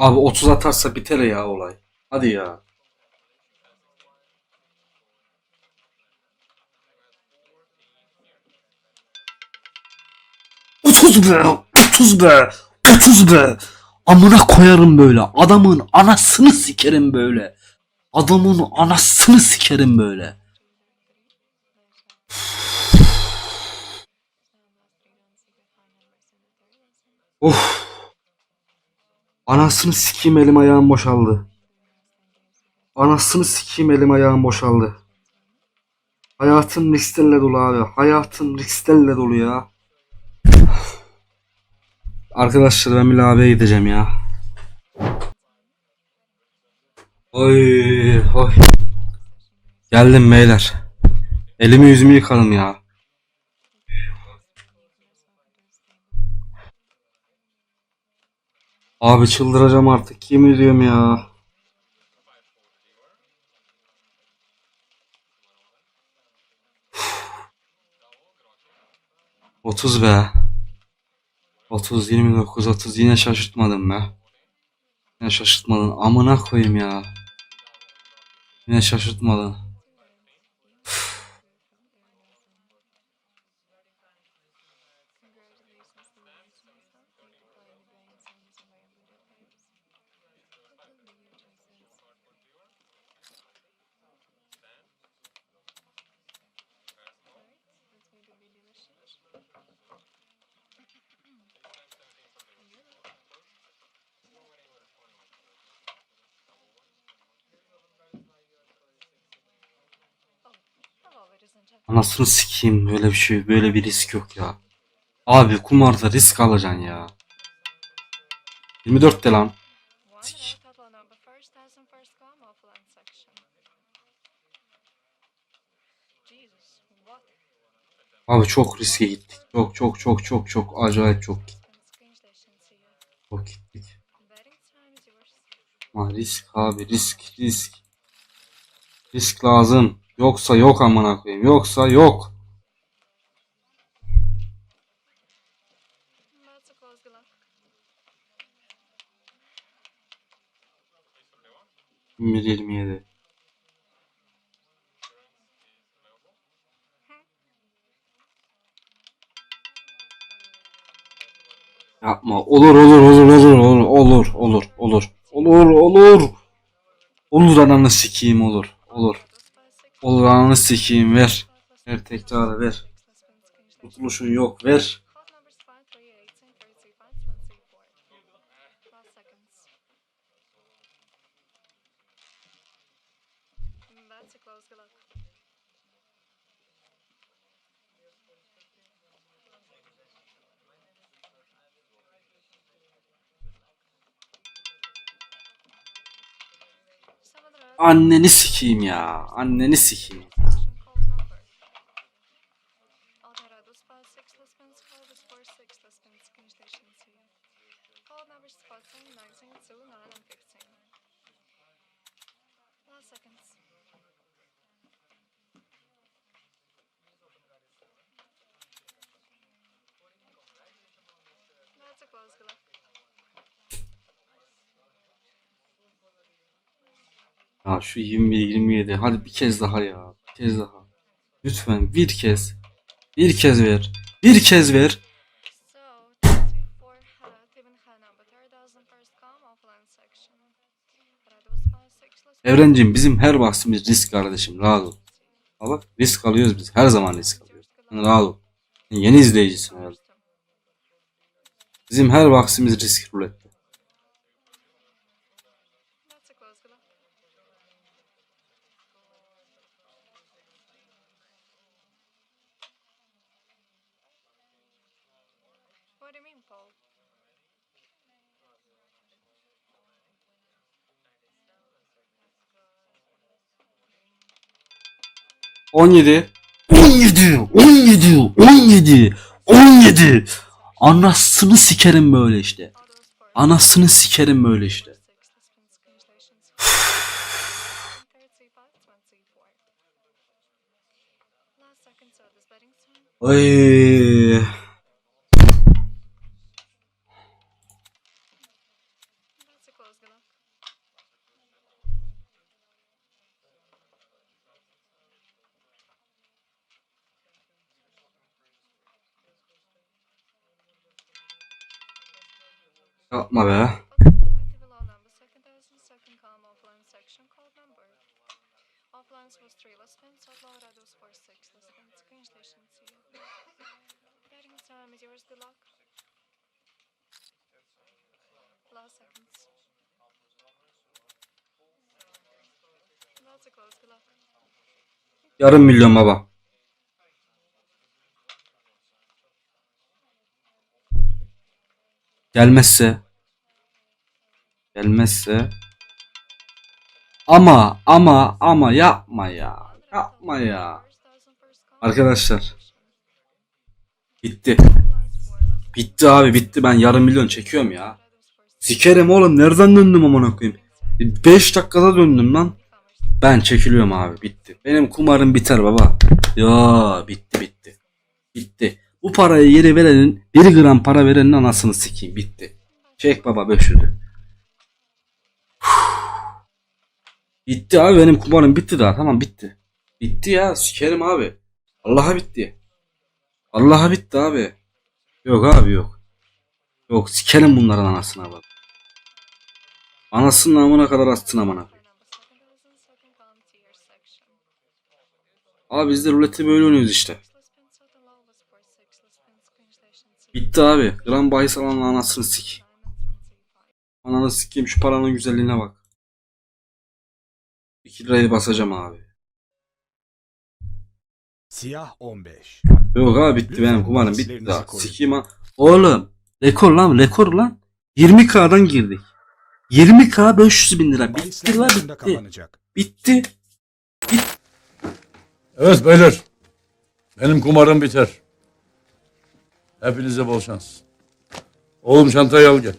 Abi 30 atarsa biter ya olay. Hadi ya. Otuz be, otuz be, otuz be. Amına koyarım böyle. Adamın anasını sikerim böyle. Adamın anasını sikerim böyle. Of. Anasını sikeyim elim ayağım boşaldı. Anasını sikeyim elim ayağım boşaldı. Hayatım risklerle dolu abi. Hayatım risklerle dolu ya. Arkadaşlar ben bir lavaboya gideceğim ya. Oy oy. Geldim beyler. Elimi yüzümü yıkadım ya. Abi çıldıracağım artık. Yemin ediyorum ya. Otuz be. 30, 29, 30 yine şaşırtmadın be. Yine şaşırtmadın. Amına koyayım ya. Yine şaşırtmadın. Anasını sikeyim böyle bir şey böyle bir risk yok ya. Abi kumarda risk alacaksın ya. 24 de lan. Abi çok riske gittik. Çok çok çok çok çok acayip çok gittik. Çok gittik. Ama risk abi risk risk. Risk lazım. Yoksa yok amına koyayım. Yoksa yok. Bir yirmi yedi. Yapma. Olur olur olur olur olur olur olur olur olur olur. Olur ananı sikeyim olur olur. Olağanı sikiyim ver. Ver tekrar ver. Kurtuluşun yok ver. Anneni sikeyim ya. Anneni sikeyim. called Ya şu 21 27 hadi bir kez daha ya. Bir kez daha. Lütfen bir kez. Bir kez ver. Bir kez ver. So, 234 had given had number 3000 first come offline section. Alterado spot 6 Lisbon. Evrencim bizim her bahsimiz risk kardeşim. Rahat ol. Bak risk alıyoruz biz. Her zaman risk alıyoruz. Sen rahat ol. Yeni izleyicisin herhalde. Bizim her bahsimiz risk rulette. what I mean, Paul? On yedi. On yedi. On yedi. On yedi. On yedi. Anasını sikerim böyle işte. Anasını sikerim böyle işte. Ay. Good luck. Yarım milyon baba. Gelmezse gelmezse ama ama ama yapma ya. Yapma ya. Arkadaşlar bitti. Bitti abi bitti ben yarım milyon çekiyorum ya. Sikerim oğlum nereden döndüm amına koyayım. 5 dakikada döndüm lan. Ben çekiliyorum abi bitti. Benim kumarım biter baba. Ya bitti bitti. Bitti. Bu parayı yere verenin 1 gram para verenin anasını sikeyim bitti. Çek baba 500'ü. Bitti abi benim kumarım bitti daha tamam bitti. Bitti ya sikerim abi. Allah'a bitti. Allah'a bitti abi. Yok abi yok. Yok sikerim bunların anasına bak. Anasının amına kadar atsın amına. Abi biz de ruleti böyle oynuyoruz işte. Bitti abi. Gram bahis alanın anasını sik. Ananı sikeyim şu paranın güzelliğine bak. 2 lirayı basacağım abi. Siyah 15. Yok abi bitti benim kumarım bitti daha. Sikeyim ha. Oğlum. Rekor lan rekor lan. 20k'dan girdik. 20k 500 bin lira. Bitti Bahisler la yakında bitti. kapanacak. Bitti. Evet beyler. Benim kumarım biter. Hepinize bol şans. Oğlum çantayı al gel.